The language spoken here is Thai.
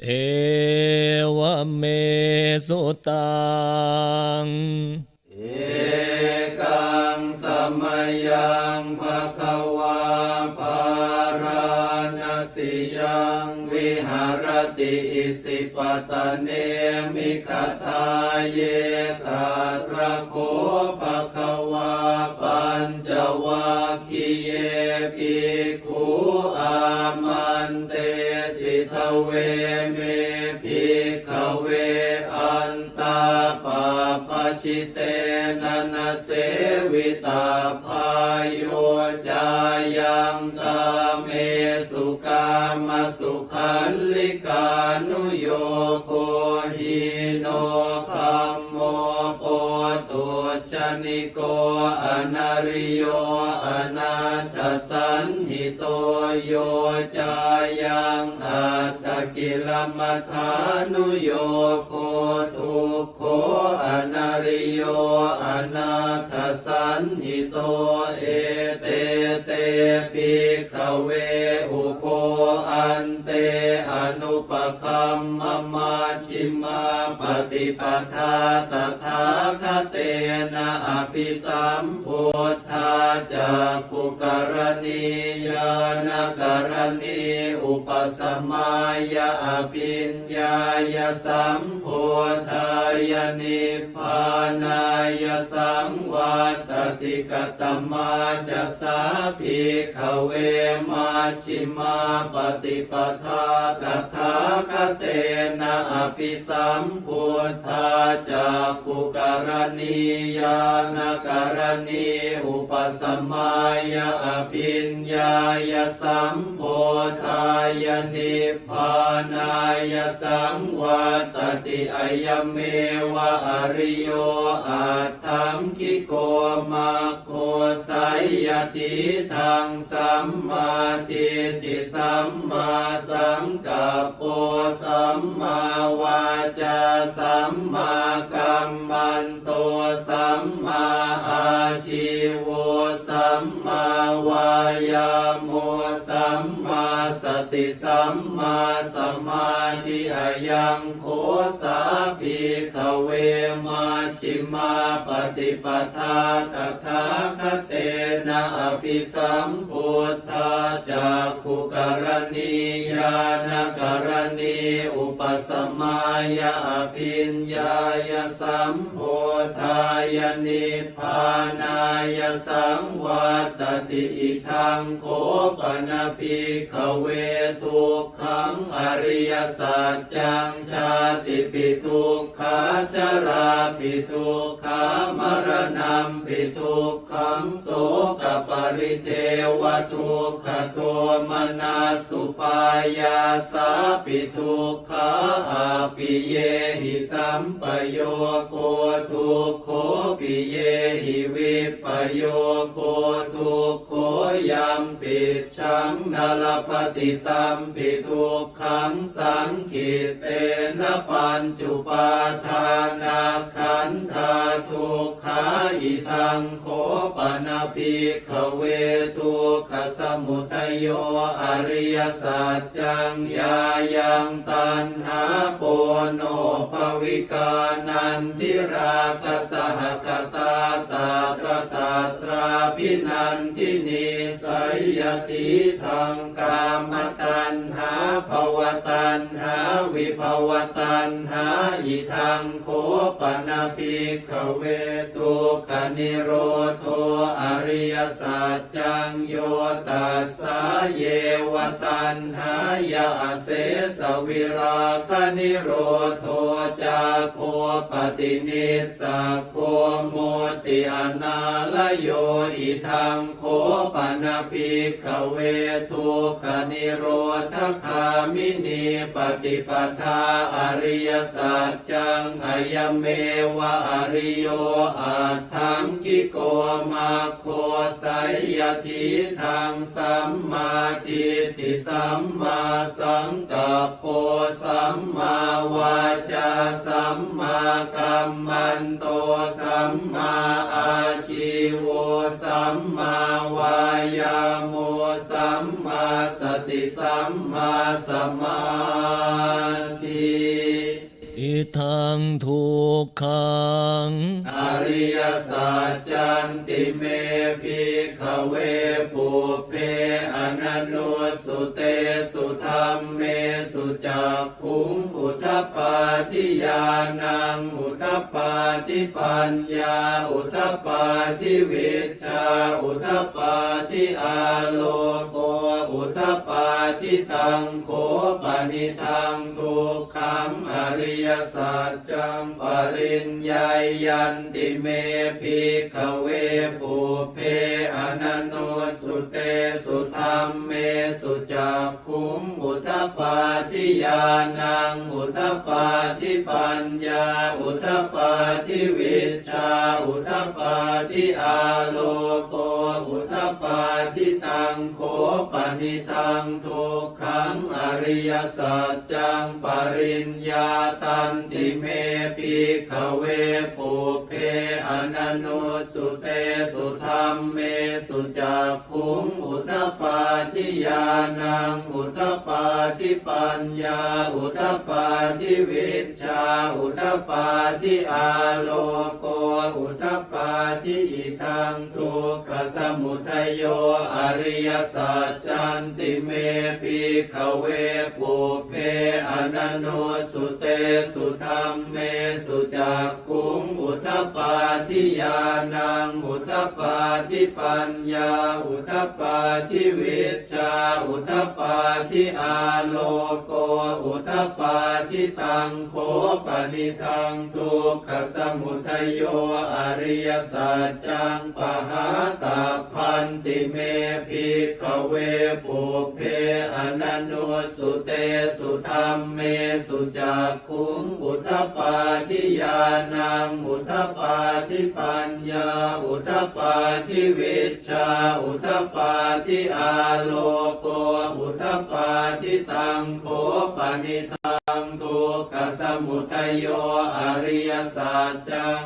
เอวเมสุตัง รติอิสิปตะเนมิคทาเยตาตระโคปะคะวาปัญจวัคคีเยปิคุอามันเตสิทเวเมภิกขเวอันต ชิเตนะนะเสวิตาพายโยจายังกาเมสุกามสุขันลิกานุโยโคหิโนคัมโมโปตุชนิโกอนาริโยอนาตสันห ตโยจายังอัตตกิลมัฐานุโยโคทุกโคอนาริโยอนาทสันหิโตเอเตเตปิขเวอุโปอันเต ปคัมมมาชิมาปฏิปทาตถาคเตนะอภิสัมพุทธาจากุกรณียานกรณีอุปสมายาอภิญญายสัมพุทธายนิพพานายสังวัตติกตมาจะสาภิกขเวมาชิมาปฏิปทาตถาาคเตนะอภิสัมพุทธาจากขุกรณียานกรณีอุปสมายาอภิญญายสัมพุทธายนิพพานายสังวัตติอายเมวะอริโยอาทังคิโกมาโคไส ยทิทังสัมมาทิฏฐิสัมมาสังกัปโปสัมมาวาจาสัมมากัมมันโตสัมมาอาชีโวสัมมา ติสัมมาสมาธิอายังโคสาภิกขเวมาชิมาปฏิปทาตถาคเตนะอภิสัมพุทธาจากขุกรณียานกรณีอุปสมายาภิญญายสัมพุทธายนิพานายสังวัตติอิทังโคปนภิกขเวทุกขังอริยสัจจังชาติปิทุกขาชราปิทุกขามรณะปิทุกขังโสกปริเทวทุกขโทมนาสุปายาสาปิทุกขาอาปิเยหิสัมปโยโคทุกโคปิเยหิวิปโยโคทุกโค ยัมปิชังนลปฏิตัมปิทุกขังสังขิเตนะปัญจุปาทานาขันธาทุกข อิทังโคปนาภิกขเวทุกขสมุทัยโยอริยสัจจังยายังตันหาโปโนภวิกานันทิราคสหคตาตาตระตาตราพินันทินีสยยติทางกามตันหาภวตันหาวิภวตันหาอิทังโคปนาภิกขเวทุกขนิโรโทอริยสัจจังโยตัสสะเยวตันหายาเสสวิราคนิโรโทจาโคปฏินิสสะโคโมติอนาลโยอิทังโคปนาภิกเวทุกขนิโรธคามินีปฏิปทาอริยสัจจังอายเมวะอริโยอาทังคิโกมาโคไสยทิทังสัมมาทิฏฐิสัมมาสังกัปโปสัมมาวาจาสัมมากัมมันโตสัมมาอาชีวสัมมาวายาโมสัมมาสติสัมมาสมา ทังทุกขัง อริยสัจจันติเมพิขเวปุเพอนันโนสุเตสุธรรมเมสุจักขุงอุทปปาทิยานังอุทปปาทิปัญญาอุทปปาทิวิชาอุทปปาทิอาโลโกอุทปปาทิตังโขปนิทังทุกขังอริยสจจังปริญญายันติเมภิกขเวปุเพอนันโนสุเตสุธรรมเมสุจักขุงอุทปาทิยานังอุทปาทิปัญญาอุทปาทิวิชาอุทปาทิอาโลโกอุทปาทิตังโขป นิทังทุกขังอริยสัจจังปริญญาตันติเมภิขเวปุเพอนันโนสุเตสุธรรมเมสุจักขุงอุทปปาทิยานังอุทปปาทิปัญญาอุทปปาทิวิชาอุทปปาทิอาโลโกอุทปปาทิอิทังทุกขสมุทัยโยอริยสัจจันติเมภิขเวปุเพอนันโนสุเตสุธรรมเมสุจักขุงอุทปปาทิยานังอุทปปาทิปัญญาอุทปปาทิวิชาอุทปปาทิอาโลโกอุทปปาทิตังโขปนิทังทุกขสมุทัยโยอริยสัจจังปหาตาพั ติเมภิกขเวปุเพอนันโนสุเตสุธรรมเมสุจักขุงอุทปปาทิยานังอุทปปาทิปัญญาอุทปปาทิวิชาอุทปปาทิอาโลโกอุทปปาทิตังโขปนิทังทุกขสมุทัยโยอริยสัจจัง